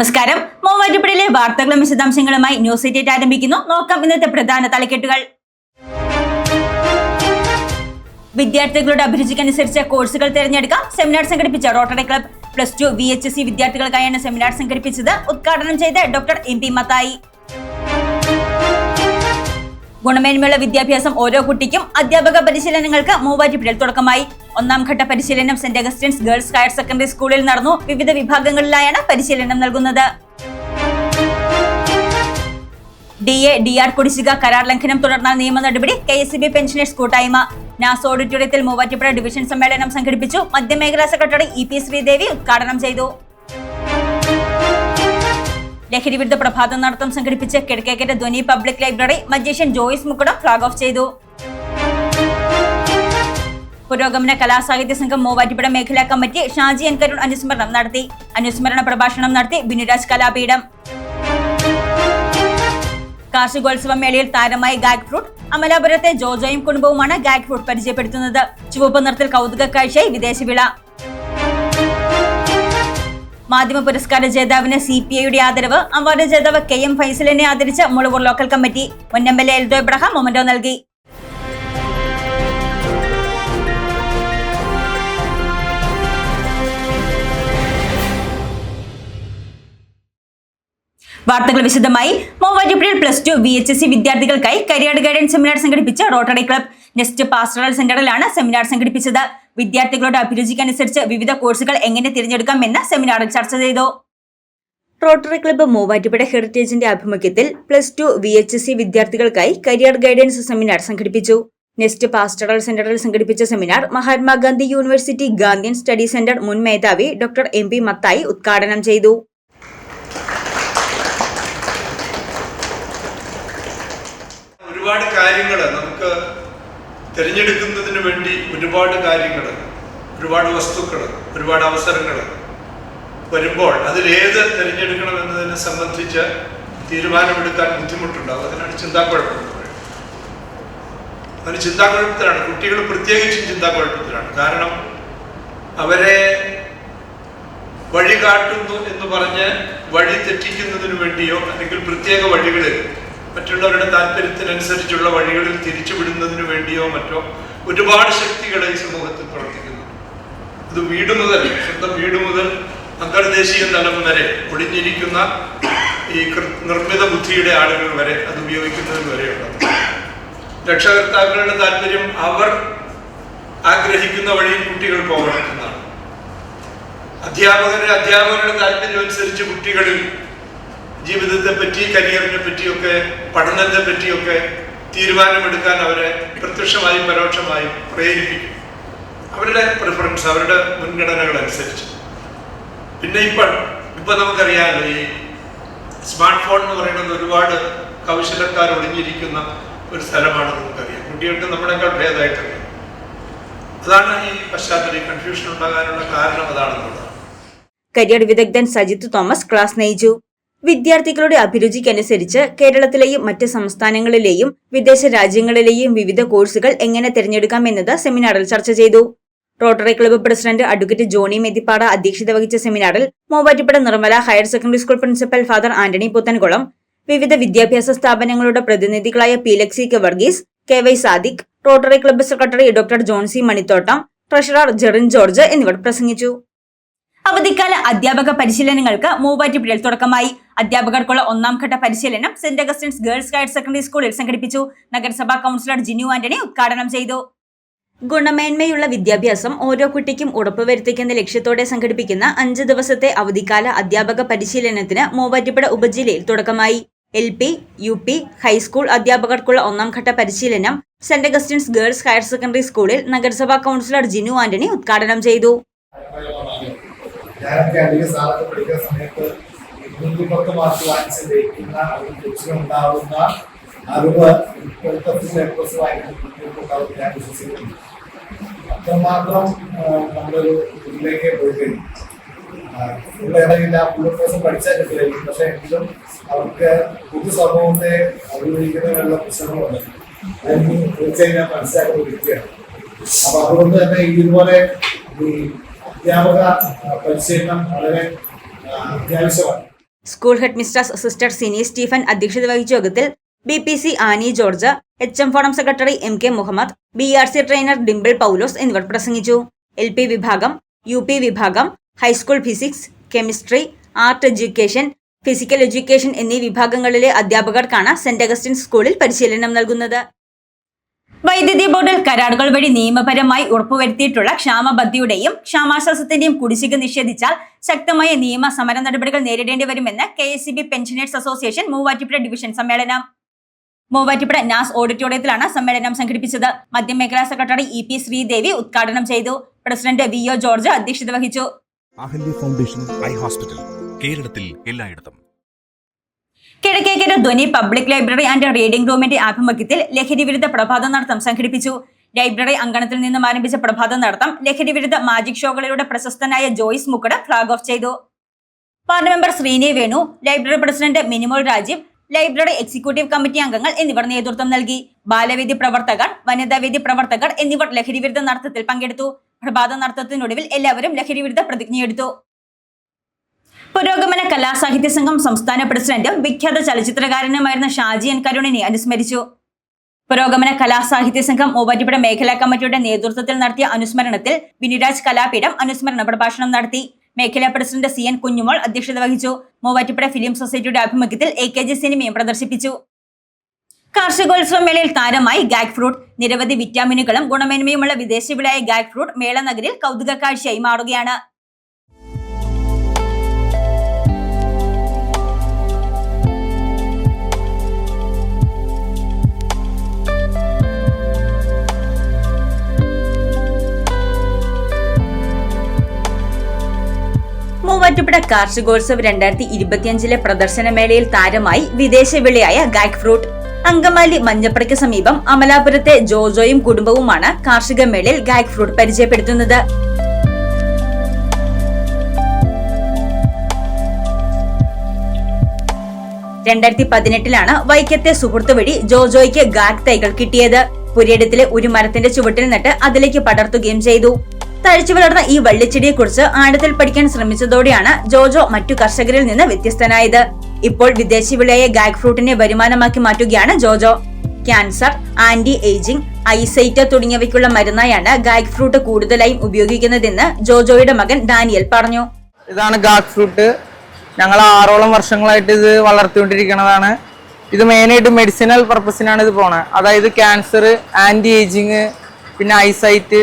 നമസ്കാരം. മൂവാറ്റുപുഴയിലെ വാർത്തകളും വിശദാംശങ്ങളുമായി ന്യൂസ് എയ്റ്റേറ്റ് ആരംഭിക്കുന്നു. നോക്കാം ഇന്നത്തെ പ്രധാന തലക്കെട്ടുകൾ. വിദ്യാർത്ഥികളുടെ അഭിരുചിക്കനുസരിച്ച് കോഴ്സുകൾ തിരഞ്ഞെടുക്കാം. സെമിനാർ സംഘടിപ്പിച്ച rotary club plus two V H S C വിദ്യാർത്ഥികൾക്കായാണ് seminar സംഘടിപ്പിച്ചത്. ഉദ്ഘാടനം ചെയ്ത് ഡോക്ടർ എം പി മത്തായി. ഗുണമേന്മയുള്ള വിദ്യാഭ്യാസം ഓരോ കുട്ടിക്കും അധ്യാപക പരിശീലനങ്ങൾക്ക് മൂവാറ്റുപുഴയിൽ തുടക്കമായി. ഒന്നാം ഘട്ട പരിശീലനം Saint Augustine's girls higher secondary സ്കൂളിൽ നടന്നു. വിവിധ വിഭാഗങ്ങളിലായാണ് പരിശീലനം നൽകുന്നത്. ഡി എ ഡി ആർ കുടിശ്ശിക കരാർ ലംഘനം തുടർന്ന നിയമ നടപടി. കെ എസ് ബി പെൻഷനേഴ്സ് കൂട്ടായ്മ. നാസ് ഓഡിറ്റോറിയത്തിൽ മൂവാറ്റുപുഴ ഡിവിഷൻ സമ്മേളനം സംഘടിപ്പിച്ചു. മധ്യമേഖലാ സെക്രട്ടറി ഇ പി ശ്രീദേവി ഉദ്ഘാടനം ചെയ്തു. ലഹരി വിരുദ്ധ പ്രഭാതം നടത്തം സംഘടിപ്പിച്ച് Kizhakkekara Dhwani public library magician Joyce Mukkudam flag off ചെയ്തു. പുരോഗമന കലാസാഹിത്യ സംഘം മൂവാറ്റുപുഴ മേഖലാ കമ്മിറ്റി ഷാജി എൻ കരുൺ അനുസ്മരണം നടത്തി. അനുസ്മരണ പ്രഭാഷണം നടത്തി ബിനുരാജ് കലാപീഠം. കാർഷികോത്സവ മേളയിൽ താരമായി ഗാഗ് ഫ്രൂട്ട് അമലാപുരത്തെ ജോജോയും കുടുംബവുമാണ് ഗാഗ് ഫ്രൂട്ട് പരിചയപ്പെടുത്തുന്നത്. ചുവപ്പ് നിറത്തിൽ കൗതുക കാഴ്ചയായി വിദേശവിള മാധ്യമ പുരസ്കാര ജേതാവിന് സി പി ഐയുടെ ആദരവ് അവാർഡ് ജേതാവ് കെ എം ഫൈസലിനെ ആദരിച്ച് മുളവൂർ ലോക്കൽ കമ്മിറ്റി മുൻ M L A Eldho Ibrahim memento നൽകി. വാർത്തകൾ വിശദമായി. മൂവാറ്റുപുഴയിൽ plus two V H S C വിദ്യാർത്ഥികൾക്കായി കരിയർ ഗൈഡൻസ് സെമിനാർ സംഘടിപ്പിച്ച റോട്ടറി ക്ലബ് നെസ്റ്റ് പാസ്റ്ററൽ സെന്ററിലാണ് സെമിനാർ സംഘടിപ്പിച്ചത്. വിദ്യാർത്ഥികളുടെ അഭിരുചിക്കനുസരിച്ച് വിവിധ കോഴ്സുകൾ എങ്ങനെ തിരഞ്ഞെടുക്കാം എന്ന് സെമിനാറിൽ ചർച്ച ചെയ്തു. റോട്ടറി ക്ലബ്ബ് മൂവാറ്റുപുഴ ഹെറിറ്റേജിന്റെ ആഭിമുഖ്യത്തിൽ plus two V H S C വിദ്യാർത്ഥികൾക്കായി കരിയർ ഗൈഡൻസ് സെമിനാർ സംഘടിപ്പിച്ചു. നെസ്റ്റ് പാസ്റ്ററൽ സെന്ററിൽ സംഘടിപ്പിച്ച seminar Mahatma Gandhi university Gandhian study centre മുൻ മേധാവി ഡോക്ടർ എം പി മത്തായി ഉദ്ഘാടനം ചെയ്തു. ഒരുപാട് കാര്യങ്ങൾ നമുക്ക് തിരഞ്ഞെടുക്കുന്നതിന് വേണ്ടി ഒരുപാട് കാര്യങ്ങൾ ഒരുപാട് വസ്തുക്കൾ ഒരുപാട് അവസരങ്ങൾ വരുമ്പോൾ അതിലേത് തിരഞ്ഞെടുക്കണം എന്നതിനെ സംബന്ധിച്ച് തീരുമാനമെടുക്കാൻ ബുദ്ധിമുട്ടുണ്ടാവും. അതിനാണ് ചിന്താക്കുഴപ്പം എന്ന് പറയുന്നത്. അതിന് ചിന്താക്കുഴപ്പത്തിലാണ്. കുട്ടികൾ പ്രത്യേകിച്ചും ചിന്താക്കുഴപ്പത്തിലാണ്. കാരണം അവരെ വഴി കാട്ടുന്നു എന്ന് പറഞ്ഞ് വഴി തെറ്റിക്കുന്നതിന് വേണ്ടിയോ അല്ലെങ്കിൽ പ്രത്യേക വഴികളിൽ മറ്റുള്ളവരുടെ താല്പര്യത്തിനനുസരിച്ചുള്ള വഴികളിൽ തിരിച്ചുവിടുന്നതിന് വേണ്ടിയോ മറ്റോ ഒരുപാട് ശക്തികൾ ഈ സമൂഹത്തിൽ പ്രവർത്തിക്കുന്നു. ഇത് വീട് മുതൽ സ്വന്തം വീട് മുതൽ അന്തർദേശീയ തലം വരെ ഒളിഞ്ഞിരിക്കുന്ന ഈ നിർമ്മിത ബുദ്ധിയുടെ ആളുകൾ വരെ അത് ഉപയോഗിക്കുന്നതിന് വരെയുള്ളത് രക്ഷകർത്താക്കളുടെ താല്പര്യം അവർ ആഗ്രഹിക്കുന്ന വഴിയിൽ കുട്ടികൾ പോകണം എന്നാണ് അധ്യാപകരുടെ അധ്യാപകരുടെ താല്പര്യം അനുസരിച്ച് കുട്ടികളിൽ ജീവിതത്തെ പറ്റി കരിയറിനെ പറ്റിയൊക്കെ പഠനത്തെ പറ്റിയൊക്കെ തീരുമാനമെടുക്കാൻ അവരെ പ്രത്യക്ഷമായും പരോക്ഷമായും പ്രേരിപ്പിക്കും. അവരുടെ പ്രിഫറൻസ് അവരുടെ മുൻഗണനകൾ അനുസരിച്ച്. പിന്നെ ഇപ്പോൾ ഇപ്പൊ നമുക്കറിയാമല്ലോ ഈ സ്മാർട്ട് ഫോൺ എന്ന് പറയുന്നത് ഒരുപാട് കൗശലക്കാർ ഒളിഞ്ഞിരിക്കുന്ന ഒരു സ്ഥലമാണ് നമുക്കറിയാം. കുട്ടികൾക്ക് നമ്മളെക്കാൾ ഭേദമായിട്ടറിയാം. അതാണ് ഈ പശ്ചാത്തലം. കൺഫ്യൂഷൻ ഉണ്ടാകാനുള്ള കാരണം അതാണെന്നുള്ളത്. കരിയർ വിദഗ്ധൻ സജിത്ത് തോമസ് ക്ലാസ് നയിച്ചു. വിദ്യാർത്ഥികളുടെ അഭിരുചിക്കനുസരിച്ച് കേരളത്തിലെയും മറ്റ് സംസ്ഥാനങ്ങളിലെയും വിദേശ രാജ്യങ്ങളിലെയും വിവിധ കോഴ്സുകൾ എങ്ങനെ തിരഞ്ഞെടുക്കാം എന്നത് സെമിനാറിൽ ചർച്ച ചെയ്തു. Rotary club president advocate Johny Methippada അധ്യക്ഷത വഹിച്ച സെമിനാറിൽ Muvattupuzha Nirmala higher secondary school principal father Antony Puthenkulam വിവിധ വിദ്യാഭ്യാസ സ്ഥാപനങ്ങളുടെ പ്രതിനിധികളായ P Lexi K Varghese K Y Sadiq rotary club secretary doctor Johnsy Manithottam treasurer Jerin George എന്നിവർ പ്രസംഗിച്ചു. അവധിക്കാല അധ്യാപക പരിശീലനങ്ങൾക്ക് മൂവാറ്റുപുഴയിൽ തുടക്കമായി. അധ്യാപകർക്കുള്ള ഒന്നാം ഘട്ട പരിശീലനം Saint Augustine's girls higher secondary സ്കൂളിൽ സംഘടിപ്പിച്ചു. നഗരസഭാ കൗൺസിലർ ജിനു ആന്റണി ഉദ്ഘാടനം ചെയ്തു. ഗുണമേന്മയുള്ള വിദ്യാഭ്യാസം ഓരോ കുട്ടിക്കും ഉറപ്പുവരുത്തിക്കുന്ന ലക്ഷ്യത്തോടെ സംഘടിപ്പിക്കുന്ന അഞ്ച് ദിവസത്തെ അവധിക്കാല അധ്യാപക പരിശീലനത്തിന് മൂവാറ്റുപുഴ ഉപജില്ലയിൽ തുടക്കമായി. L P U P high school അധ്യാപകർക്കുള്ള ഒന്നാം ഘട്ട പരിശീലനം Saint Augustine's girls higher secondary സ്കൂളിൽ നഗരസഭാ കൗൺസിലർ ജിനു ആന്റണി ഉദ്ഘാടനം ചെയ്തു. ഞാനൊക്കെ അധികം സാറൊക്കെ പഠിക്കുന്ന സമയത്ത് ഇരുന്നൂറ്റി പത്ത് മാർക്ക് വാങ്ങിച്ച് ജയിക്കുന്ന അതിൽ കൊച്ചിനുണ്ടാവുന്ന അറിവ് ഇപ്പോഴത്തെ വാങ്ങിക്കുന്ന കുട്ടികൾക്കുണ്ടാവും ഞാൻ വിശ്വസിക്കുന്നു. അത്രമാത്രം നമ്മളൊരു ഇതിലേക്ക് പോയി കഴിഞ്ഞു ഫുൾ ഇടയില്ല ഫുൾ ദിവസം പഠിച്ചാൽ കിട്ടില്ലായിരിക്കും പക്ഷെ എങ്കിലും അവർക്ക് പുതു സമൂഹത്തെ അഭിമുഖീകരിക്കുന്നതിനുള്ള പ്രശ്നങ്ങളുണ്ട്. അതെനിക്ക് തീർച്ചയായും ഞാൻ മനസ്സിലാക്കിയിരിക്കുകയാണ് അപ്പൊ അതുകൊണ്ട് തന്നെ ഇതുപോലെ ഈ അധ്യാപക പരിശീലനം വളരെ അത്യാവശ്യമാണ്. School headmistress sister Sini Stephen അധ്യക്ഷത വഹിച്ച യോഗത്തിൽ B P C Annie George H M forum secretary M K Muhammad B R C trainer Dimple Paulose എന്നിവർ പ്രസംഗിച്ചു. എൽ പി വിഭാഗം യു പി വിഭാഗം high school physics chemistry art education physical education എന്നീ വിഭാഗങ്ങളിലെ അധ്യാപകർക്കാണ് saint Augustine സ്കൂളിൽ പരിശീലനം നൽകുന്നത്. വൈദ്യുതി ബോർഡിൽ കരാറുകൾ വഴി നിയമപരമായി ഉറപ്പുവരുത്തിയിട്ടുള്ള ക്ഷാമബദ്ധിയുടെയും ക്ഷാമാശ്വാസത്തിന്റെയും കുടിശ്ശിക നിഷേധിച്ചാൽ ശക്തമായ നിയമ സമര നടപടികൾ നേരിടേണ്ടി വരുമെന്ന് K S C B pensioners association Muvattupuzha division സമ്മേളനം. മൂവാറ്റുപുഴ നാസ് ഓഡിറ്റോറിയത്തിലാണ് സമ്മേളനം സംഘടിപ്പിച്ചത്. മധ്യമേഖലാ സെക്രട്ടറി ഇ പി ശ്രീദേവി ഉദ്ഘാടനം ചെയ്തു. പ്രസിഡന്റ് വി ഒ ജോർജ് അധ്യക്ഷത വഹിച്ചു. ഫൗണ്ടേഷൻ ഐ ഹോസ്പിറ്റൽ കേരളത്തിൽ എല്ലായിടത്തും. Kizhakkekara Dhwani public library and reading റൂമിന്റെ ആഭിമുഖ്യത്തിൽ ലഹരി വിരുദ്ധ പ്രഭാത നടത്തം സംഘടിപ്പിച്ചു. ലൈബ്രറി അങ്കണത്തിൽ നിന്നും ആരംഭിച്ച പ്രഭാത നടത്തം ലഹരി വിരുദ്ധ മാജിക് ഷോകളിലൂടെ പ്രശസ്തനായ ജോയ്സ് മുക്കട ഫ്ളാഗ് ഓഫ് ചെയ്തു. Ward member Sreeni Venu library president Minimol Rajeev library executive committee അംഗങ്ങൾ എന്നിവർ നേതൃത്വം നൽകി. ബാലവേദി പ്രവർത്തകർ വനിതാവേദി പ്രവർത്തകർ എന്നിവർ ലഹരി വിരുദ്ധ നടത്തത്തിൽ പങ്കെടുത്തു. പ്രഭാത നടത്തത്തിനൊടുവിൽ എല്ലാവരും ലഹരി വിരുദ്ധ പ്രതിജ്ഞയെടുത്തു. പുരോഗമന കലാസാഹിത്യ സംഘം സംസ്ഥാന പ്രസിഡന്റും വിഖ്യാത ചലച്ചിത്രകാരനുമായിരുന്ന ഷാജി എൻ കരുണിനെ അനുസ്മരിച്ചു. പുരോഗമന കലാസാഹിത്യ സംഘം മൂവാറ്റുപുഴ മേഖലാ കമ്മിറ്റിയുടെ നേതൃത്വത്തിൽ നടത്തിയ അനുസ്മരണത്തിൽ വിനിരാജ് കലാപീഠം അനുസ്മരണ പ്രഭാഷണം നടത്തി. മേഖലാ പ്രസിഡന്റ് സി എൻ കുഞ്ഞുമോൾ അധ്യക്ഷത വഹിച്ചു. മൂവാറ്റുപുഴ ഫിലിം സൊസൈറ്റിയുടെ ആഭിമുഖ്യത്തിൽ എ കെ ജി സിനിമയും പ്രദർശിപ്പിച്ചു. കാർഷികോത്സവ മേളയിൽ താരമായി ഗാഗ് ഫ്രൂട്ട് നിരവധി വിറ്റാമിനുകളും ഗുണമേന്മയുമുള്ള വിദേശ വിളയായ ഗാഗ് ഫ്രൂട്ട് മേള നഗരിൽ കൗതുക കാഴ്ചയായി മാറുകയാണ്. മൂവാറ്റുപുഴ കാർഷികോത്സവ് രണ്ടായിരത്തി ഇരുപത്തിയഞ്ചിലെ പ്രദർശനമേളയിൽ താരമായി വിദേശ വിളയായ ഗാഗ് ഫ്രൂട്ട്. അങ്കമാലി മഞ്ഞപ്പുറയ്ക്ക് സമീപം അമലാപുരത്തെ ജോജോയും കുടുംബവുമാണ് കാർഷിക മേളയിൽ ഗാഗ് ഫ്രൂട്ട് പരിചയപ്പെടുത്തുന്നത്. രണ്ടായിരത്തി പതിനെട്ടിലാണ് വൈക്കത്തെ സുഹൃത്ത് വഴി ജോജോയ്ക്ക് ഗാക് തൈകൾ കിട്ടിയത്. പുരയിടത്തിലെ ഒരു മരത്തിന്റെ ചുവട്ടിൽ നട്ട് അതിലേക്ക് പടർത്തുകയും ചെയ്തു. തഴച്ചു വളർന്ന ഈ വള്ളിച്ചെടിയെക്കുറിച്ച് ആഴത്തിൽ പഠിക്കാൻ ശ്രമിച്ചതോടെയാണ് ജോജോ മറ്റു കർഷകരിൽ നിന്ന് വ്യത്യസ്തനായത്. ഇപ്പോൾ വിദേശി വിളയായ ഗാഗ് ഫ്രൂട്ടിനെ വരുമാനമാക്കി മാറ്റുകയാണ് Jojo. Cancer anti ageing eyesight തുടങ്ങിയവയ്ക്കുള്ള മരുന്നായാണ് ഗാഗ് ഫ്രൂട്ട് കൂടുതലായും ഉപയോഗിക്കുന്നതെന്ന് ജോജോയുടെ മകൻ ഡാനിയൽ പറഞ്ഞു. ഇതാണ് ഗാഗ് ഫ്രൂട്ട്. ഞങ്ങൾ ആറോളം വർഷങ്ങളായിട്ട് ഇത് വളർത്തിക്കൊണ്ടിരിക്കുന്നതാണ് ഇത് മെയിനായിട്ട് മെഡിസിനൽ പർപ്പസിനാണ് ഇത് പോണത് അതായത് ക്യാൻസർ ആന്റി ഏജിങ് പിന്നെ ഐസൈറ്റ്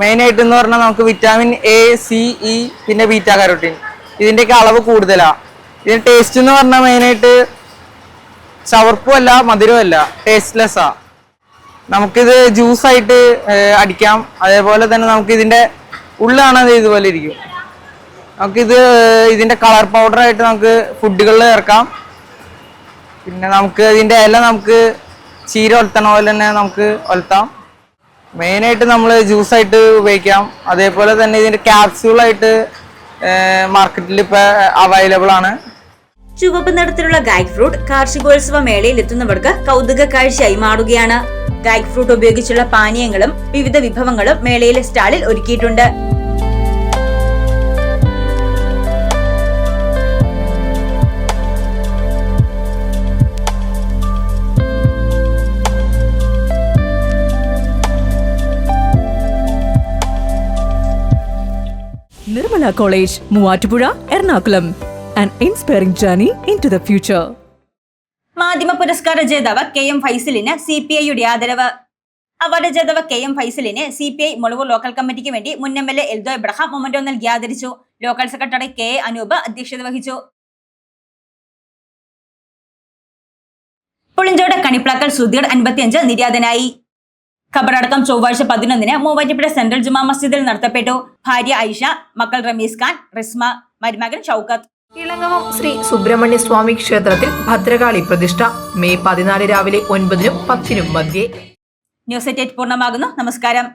മെയിനായിട്ട് എന്ന് പറഞ്ഞാൽ നമുക്ക് വിറ്റാമിൻ എ സി ഇ പിന്നെ ബീറ്റാ കരോട്ടീൻ ഇതിന്റെയൊക്കെ അളവ് കൂടുതലാണ് ഇതിന് ടേസ്റ്റ് എന്ന് പറഞ്ഞാൽ മെയിനായിട്ട് ചവർപ്പുമല്ല മധുരമല്ല ടേസ്റ്റ്ലെസ്സാ നമുക്കിത് ജ്യൂസായിട്ട് അടിക്കാം. അതേപോലെ തന്നെ നമുക്ക് ഇതിന്റെ ഉള്ളാണ് ഇതുപോലെ ഇരിക്കും. നമുക്കിത് ഇതിന്റെ കളർ പൗഡറായിട്ട് നമുക്ക് ഫുഡുകളിൽ ചേർക്കാം. പിന്നെ നമുക്ക് ഇതിന്റെ ഇല നമുക്ക് ചീര ഒലത്തണ പോലെ തന്നെ നമുക്ക് ഒലത്താം. മെയിനായിട്ട് നമ്മൾ ജ്യൂസായിട്ട് ഉപയോഗിക്കാം. അതേപോലെ തന്നെ ഇതിന്റെ ക്യാപ്സ്യൂളായിട്ട് മാർക്കറ്റിൽ ഇപ്പൊ അവൈലബിൾ ആണ്. ചുവപ്പ് നിറത്തിലുള്ള ഗായ്ക് ഫ്രൂട്ട് കാർഷികോത്സവ മേളയിൽ എത്തുന്നവർക്ക് കൗതുക കാഴ്ചയായി മാറുകയാണ്. ഗായ്ക് ഫ്രൂട്ട് ഉപയോഗിച്ചുള്ള പാനീയങ്ങളും വിവിധ വിഭവങ്ങളും മേളയിലെ സ്റ്റാളിൽ ഒരുക്കിയിട്ടുണ്ട്. Nirmala College, Muatupura, Ernakulam. An inspiring journey into the future. മാധ്യമ പുരസ്കാര ജേതാവ് കെ എം ഫൈസലിന് സി പി ഐയുടെ ആദരവ് അവാർഡ് ജേതാവ് K M ഫൈസലിനെ C P I Mulavoor local കമ്മിറ്റിക്ക് വേണ്ടി മുൻ M L A Eldho Abraham memento നൽകി ആദരിച്ചു local secretary K A Anoop അധ്യക്ഷത വഹിച്ചു പുളിഞ്ചോട് കണിപ്ലാക്കൽ സുധീർ അൻപത്തിയഞ്ച് നിര്യാതനായി ഖബറടക്കം ചൊവ്വാഴ്ച പതിനൊന്നിന് മൂവാറ്റുപുഴ സെൻട്രൽ ജുമാ മസ്ജിദിൽ നടത്തപ്പെട്ടു. ഭാര്യ ഐഷ മക്കൾ റമീസ് ഖാൻ റിസ്മ മരുമകൻ ഷൗക്കത്ത്. ഇളങ്ങവം ശ്രീ സുബ്രഹ്മണ്യ സ്വാമി ക്ഷേത്രത്തിൽ ഭദ്രകാളി പ്രതിഷ്ഠ. മെയ് പതിനാല് രാവിലെ ഒൻപതിനും പത്തിനും മധ്യേ. ന്യൂസ് എറ്റ് പൂർണമാകുന്നു. നമസ്കാരം.